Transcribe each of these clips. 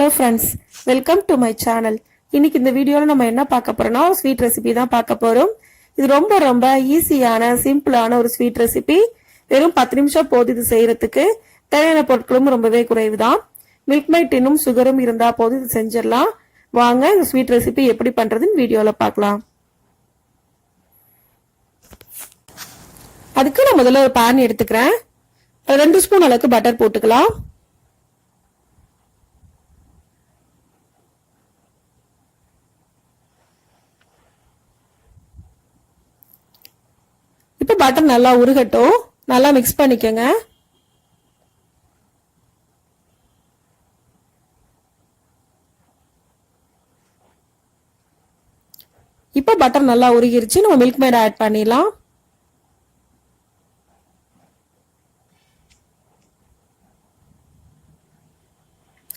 Hello friends welcome to my channel இன்னைக்கு இந்த வீடியோவில் நம்ம என்ன பார்க்க போறோம்னா ஸ்வீட் ரெசிபி தான் பார்க்க போறோம். இது ரொம்ப ரொம்ப ஈஸியான சிம்பிளான ஒரு ஸ்வீட் ரெசிபி வெறும் பத்து நிமிஷம் போது இது செய்யறதுக்கு. தேவையான பொருட்களும் ரொம்பவே குறைவு தான் மில்க் மைட் சுகரும் இருந்தா போது இது செஞ்சிடலாம். வாங்க இந்த ஸ்வீட் ரெசிபி எப்படி பண்றதுன்னு வீடியோவில் பார்க்கலாம். அதுக்கு நான் முதல்ல ஒரு பேன் எடுத்துக்கிறேன். ரெண்டு ஸ்பூன் அளவுக்கு பட்டர் போட்டுக்கலாம். பட்டர் நல்லா உருகட்டும். நல்லா மிக்ஸ் பண்ணிக்கோங்க. இப்போ பட்டர் நல்லா உருகிருச்சு. நம்ம மில்க் மேட் ஆட் பண்ணிடலாம்.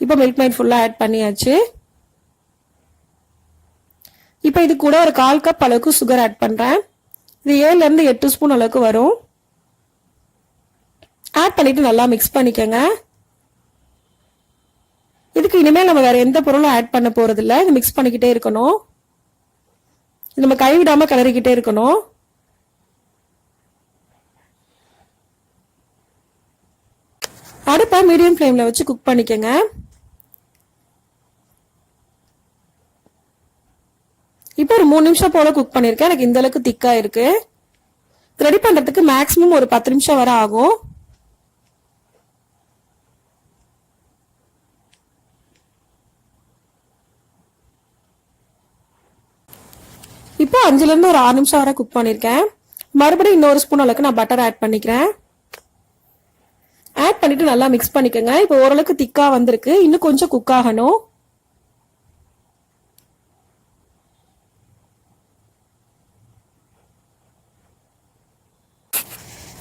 இப்போ மில்க் மைட் ஃபுல்லாக ஆட் பண்ணியாச்சு. இப்போ இது கூட ஒரு கால் கப் அளவுக்கு சுகர் ஆட் பண்ணுறேன் இது ஏழுலேருந்து எட்டு ஸ்பூன் அளவுக்கு வரும்? ஆட் பண்ணிவிட்டு நல்லா மிக்ஸ் பண்ணிக்கோங்க. இதுக்கு இனிமேல் நம்ம வேறு எந்த பொருளும் ஆட் பண்ண போகிறதில்ல இது மிக்ஸ் பண்ணிக்கிட்டே இருக்கணும். இது நம்ம கைவிடாமல் கிளறிக்கிட்டே இருக்கணும். அடுப்பை மீடியம் ஃப்ளேமில் வச்சு குக் பண்ணிக்கோங்க. இப்போ ஒரு மூணு நிமிஷம் போல குக் பண்ணிருக்கேன். எனக்கு இந்த அளவுக்கு திக்கா இருக்கு. ரெடி பண்றதுக்கு மேக்ஸிமம் ஒரு பத்து நிமிஷம் வரை ஆகும். இப்போ அஞ்சுல இருந்து ஒரு ஆறு நிமிஷம் வரை குக் பண்ணிருக்கேன். மறுபடியும் இன்னொரு ஸ்பூன் அளவுக்கு நான் பட்டர் ஆட் பண்ணிக்கிறேன். ஆட் பண்ணிட்டு நல்லா மிக்ஸ் பண்ணிக்கோங்க. இப்போ ஓரளவுக்கு திக்கா வந்திருக்கு. இன்னும் கொஞ்சம் குக் ஆகணும்.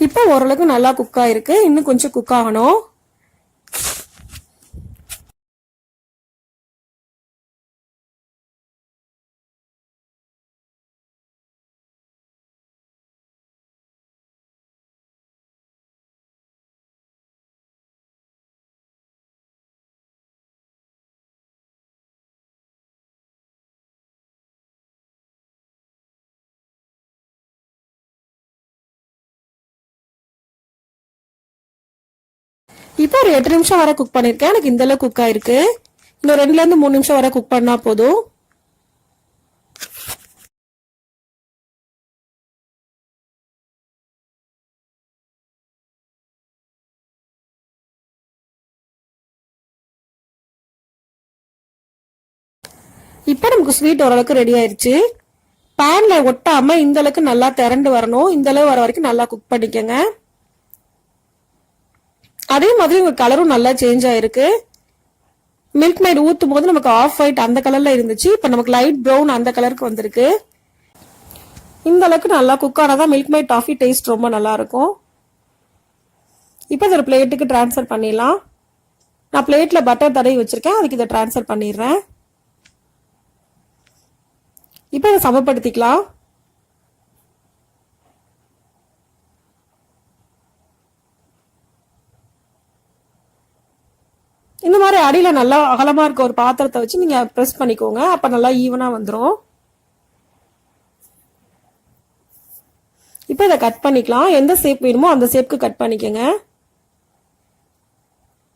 இப்போ ஓரளவுக்கு நல்லா குக் ஆயிருக்கு. இன்னும் கொஞ்சம் குக் ஆகணும். இப்போ ஒரு எட்டு நிமிஷம் வரை குக் பண்ணிருக்கேன். எனக்கு இந்தளவு குக் ஆயிருக்கு. இன்னும் ரெண்டுலேருந்து மூணு நிமிஷம் வரை குக் பண்ணால் போதும். இப்போ நமக்கு ஸ்வீட் ஓரளவுக்கு ரெடி ஆயிருச்சு. பேன்ல ஒட்டாம இந்த அளவுக்கு நல்லா திரண்டு வரணும். இந்த அளவு வர வரைக்கும் நல்லா குக் பண்ணிக்கோங்க. அதே மாதிரி உங்க கலரும் நல்லா சேஞ்ச் ஆயிருக்கு. மில்க் மைட் ஊத்தும் போது நமக்கு ஆஃப் ஒயிட் அந்த கலர்ல இருந்துச்சு. இப்ப நமக்கு லைட் ப்ரௌன் அந்த கலருக்கு வந்திருக்கு. இந்த அளவுக்கு நல்லா குக் ஆனாதான் மில்க் மைட் டாஃபி டேஸ்ட் ரொம்ப நல்லா இருக்கும். இப்போ இதை ஒரு பிளேட்டுக்கு ட்ரான்ஸ்ஃபர் பண்ணிடலாம். நான் பிளேட்ல பட்டர் தடவி வச்சிருக்கேன். அதுக்கு இதை ட்ரான்ஸ்ஃபர் பண்ணிடுறேன். இப்போ இதை சமப்படுத்திக்கலாம். இந்த மாதிரி அடியில் நல்லா அகலமாக இருக்க ஒரு பாத்திரத்தை வச்சு நீங்கள் ப்ரெஸ் பண்ணிக்கோங்க. அப்போ நல்லா ஈவனாக வந்துடும் இப்போ இதை கட் பண்ணிக்கலாம். எந்த ஷேப் வேணுமோ அந்த ஷேப்க்கு கட் பண்ணிக்கோங்க.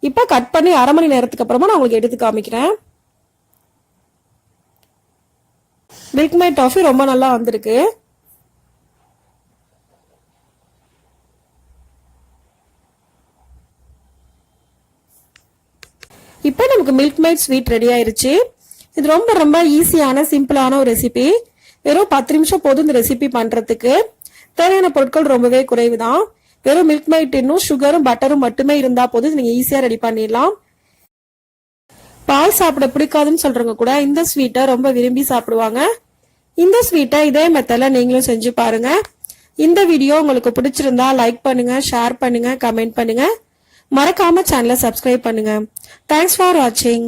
இப்போ கட் பண்ணி அரை மணி நேரத்துக்கு அப்புறமா நான் உங்களுக்கு எடுத்து காமிக்கிறேன். மில்க் மை டாஃபி ரொம்ப நல்லா வந்திருக்கு. இப்போ நமக்கு மில்க் மைட் ஸ்வீட் ரெடி ஆயிருச்சு. இது ரொம்ப ரொம்ப ஈஸியான சிம்பிளான ஒரு ரெசிபி வெறும் பத்து நிமிஷம் போதும் இந்த ரெசிபி பண்றதுக்கு. தேவையான பொருட்கள் ரொம்பவே குறைவு தான் வெறும் மில்க் மைட் இன்னும் சுகரும் பட்டரும் மட்டுமே இருந்தா போதும். நீங்க ஈஸியா ரெடி பண்ணிடலாம். பால் சாப்பிட பிடிக்காதுன்னு சொல்றவங்க கூட இந்த ஸ்வீட்டை ரொம்ப விரும்பி சாப்பிடுவாங்க. இந்த ஸ்வீட்டை இதே மெத்தட்ல நீங்களும் செஞ்சு பாருங்க. இந்த வீடியோ உங்களுக்கு பிடிச்சிருந்தா லைக் பண்ணுங்க ஷேர் பண்ணுங்க கமெண்ட் பண்ணுங்க. மறக்காம சேனலை சப்ஸ்கிரைப் பண்ணுங்க. தேங்க்ஸ் ஃபார் வாட்சிங்